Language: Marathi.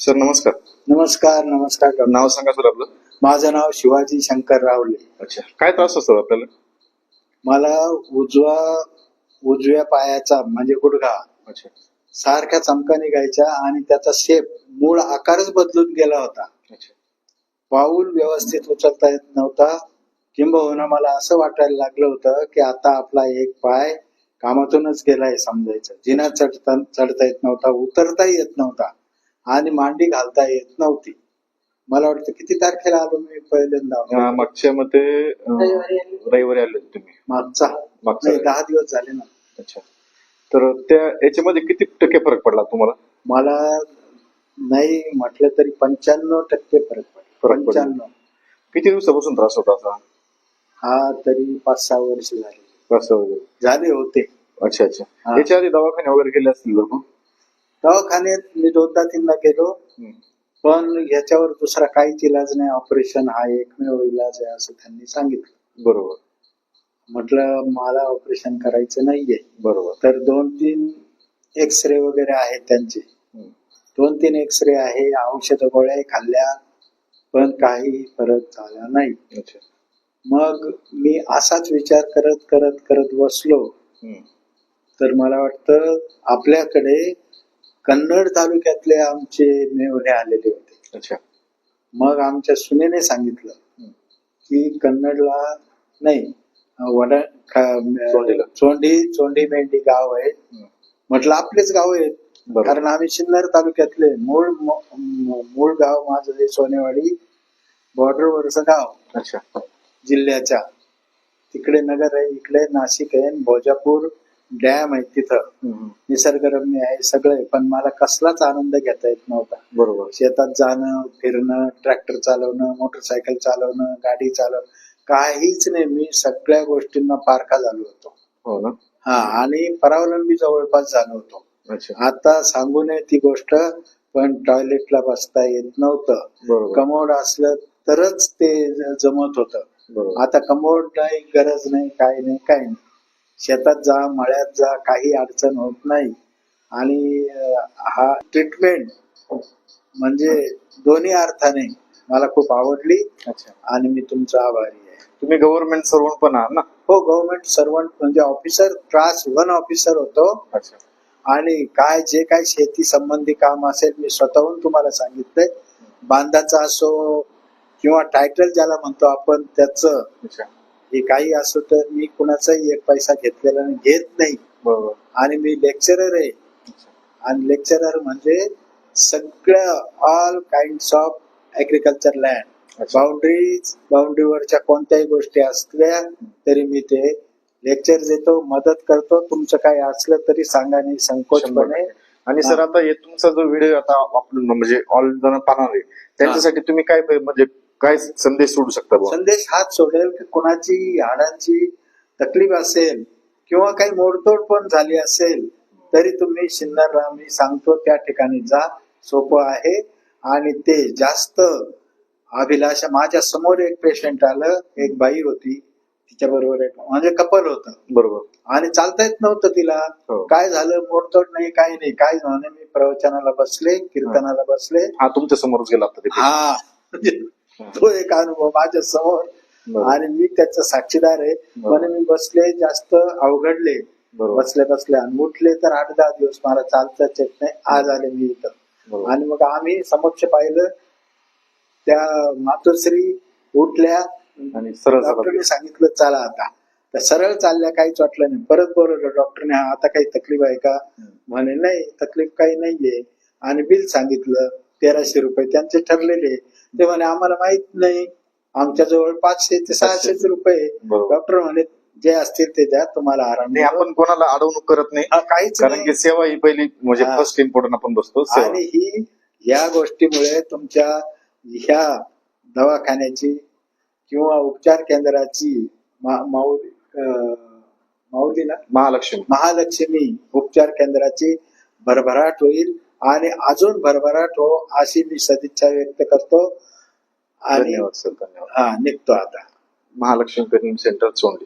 सर नमस्कार. नमस्कार नमस्कार डॉक्टर. नाव सांगा सर आपलं. माझं नाव शिवाजी शंकर रावले. अच्छा. काय त्रास असतो आपल्याला? मला उजवा उजव्या पायाचा म्हणजे गुडघा अच्छा. सारख्या चमका निघायच्या आणि त्याचा शेप मूळ आकारच बदलून गेला होता. अच्छा. पाऊल व्यवस्थित उचलता येत नव्हता. किंबहुना मला असं वाटायला लागलं होतं की आता आपला एक पाय कामातूनच गेलाय समजायचं. जिना चढता चढता येत नव्हता उतरता येत नव्हता. आणि मांडी घालता येत नव्हती. मला वाटतं किती तारखेला आलो मी पहिल्यांदा? मागच्या मध्ये रविवारी आले. तुम्ही. मागचा. मागचा. नाही दहा दिवस झाले ना. अच्छा. तर त्या याच्यामध्ये किती टक्के फरक पडला तुम्हाला? मला नाही म्हटलं तरी पंच्याण्णव टक्के फरक पडला. फरक पडला. पंच्याण्णव. किती दिवसापासून त्रास होता असा? हा तरी पाच सहा वर्ष झाले. त्रास वगैरे झाले होते. अच्छा अच्छा. याच्या आधी दवाखाने वगैरे गेले असतील बरोबर दवाखान्यात मी दोनदा तीनदा गेलो. पण याच्यावर दुसरा काहीच इलाज नाही. ऑपरेशन हा एकमेव इलाज आहे असं त्यांनी सांगितलं. बरोबर. म्हटलं मला ऑपरेशन करायचं नाहीये. बरोबर. तर दोन तीन एक्सरे वगैरे आहेत त्यांचे. दोन तीन एक्सरे आहे औषध गोळ्या खाल्ल्या पण काही फरक झाला नाही. मग मी असाच विचार करत करत करत बसलो. तर मला वाटतं आपल्याकडे कन्नड तालुक्यातले आमचे मेवणे आलेले होते अच्छा मग आमच्या सुनेने सांगितलं. की कन्नडला नाही वडा. चोंडी चोंडी मेंढी गाव आहे. म्हटलं आपलेच गाव आहेत. कारण आम्ही सिन्नर तालुक्यातले मूळ मूळ गाव माझं सोनेवाडी बॉर्डरवरचं गाव अच्छा जिल्ह्याच्या तिकडे नगर आहे इकडे नाशिक आहे भोजापूर डॅम आहे तिथं. निसर्गरम्य आहे सगळं आहे पण मला कसलाच आनंद घेता येत नव्हता. बरोबर. शेतात जाणं फिरणं ट्रॅक्टर चालवणं मोटरसायकल चालवणं गाडी चालवणं काहीच नाही. मी सगळ्या गोष्टींना पारखा झालो होतो. हो ना? हा आणि परावलंबी जवळपास झालो होतो. आता सांगू नये ती गोष्ट पण टॉयलेटला बसता येत नव्हतं. कमोड असलं तरच ते जमत होतं. आता कमोड नाही गरज नाही काही नाही काही नाही. शेतात जा मळ्यात जा काही अडचण होत नाही. आणि हा ट्रीटमेंट म्हणजे दोन्ही अर्थाने मला खूप आवडली अच्छा. आणि मी तुमचा आभारी आहे. तुम्ही गव्हर्नमेंट सर्वंट पण आहात ना? हो गव्हर्नमेंट सर्वंट म्हणजे ऑफिसर क्लास वन ऑफिसर होतो. अच्छा. आणि काय जे काय शेती संबंधी काम असेल मी स्वतःहून तुम्हाला सांगितलंय. बांधाचा असो किंवा टायटल ज्याला म्हणतो आपण त्याचं हे काही असो तर मी कुणाचाही एक पैसा घेतलेला नाही घेत नाही. बरोबर. आणि मी लेक्चरर आहे. आणि लेक्चरर म्हणजे सगळ्या all kind of agriculture land. Boundaries बाउंड्रीवरच्या कोणत्याही गोष्टी असल्या तरी मी ते लेक्चर देतो मदत करतो. तुमचं काही असलं तरी सांगा नाही संकोचपणे आणि सर आता तुमचा जो व्हिडिओ आता आपण म्हणजे ऑल जण पाहणार आहे त्यांच्यासाठी तुम्ही काय म्हणजे काय संदेश सोडू शकता बुवा? संदेश हाच सोडेल की कोणाची हाडांची तकलीफ असेल किंवा काही मोडतोड पण झाली असेल तरी तुम्ही शिन्नरला मी सांगतो त्या ठिकाणी जा. सोपं आहे. आणि ते जास्त अभिलाषा माझ्यासमोर एक पेशंट आलं एक बाई होती तिच्या बरोबर एक म्हणजे कपल होतं. बरोबर. आणि चालता येत नव्हतं तिला. हो. काय झालं? मोडतोड नाही काही नाही. काय झालं? मी प्रवचनाला बसले कीर्तनाला बसले. हा तुमच्या समोरच गेला आता तिथे हा. तो एक अनुभव माझ्यासमोर बरोबर. आणि मी त्याचा साक्षीदार आहे. बरोबर. म्हणे मी बसले जास्त अवघडले. बरोबर. बसले बसले. आणि उठले तर आठ दहा दिवस मला चालताच येत नाही. आज आले मी इथं. बरोबर. आणि मग आम्ही समक्ष पाहिलं. त्या मातोश्री उठल्या. आणि सरळ डॉक्टरने सांगितलं चला आता. तर सरळ चालल्या काहीच वाटलं नाही. परत बोलवलं डॉक्टरने "हा, आता काही तकलीफ आहे का? म्हणे नाही तकलीफ काही नाहीये. आणि बिल सांगितलं तेराशे रुपये त्यांचे ठरलेले. ते म्हणे आम्हाला माहीत नाही आमच्या जवळ पाचशे ते सहाशेच रुपये बरोबर. डॉक्टर म्हणे जे असतील ते द्या तुम्हाला आराम नाही आपण कोणाला अडवणूक करत नाही हा, काहीच कारण नाही. की सेवा ही पहिली म्हणजे हा. फर्स्ट इम्पॉर्टंट आपण बसतो सेवा. आणि ही या गोष्टीमुळे तुमच्या ह्या दवाखान्याची किंवा उपचार केंद्राची मा- माऊली अं, माऊली ना महालक्ष्मी महालक्ष्मी उपचार केंद्राची भरभराट होईल आणि अजून भरभराट हो अशी मी सदिच्छा व्यक्त करतो. आणि हा निघतो आता. Mahalakshmi training centre Chondi.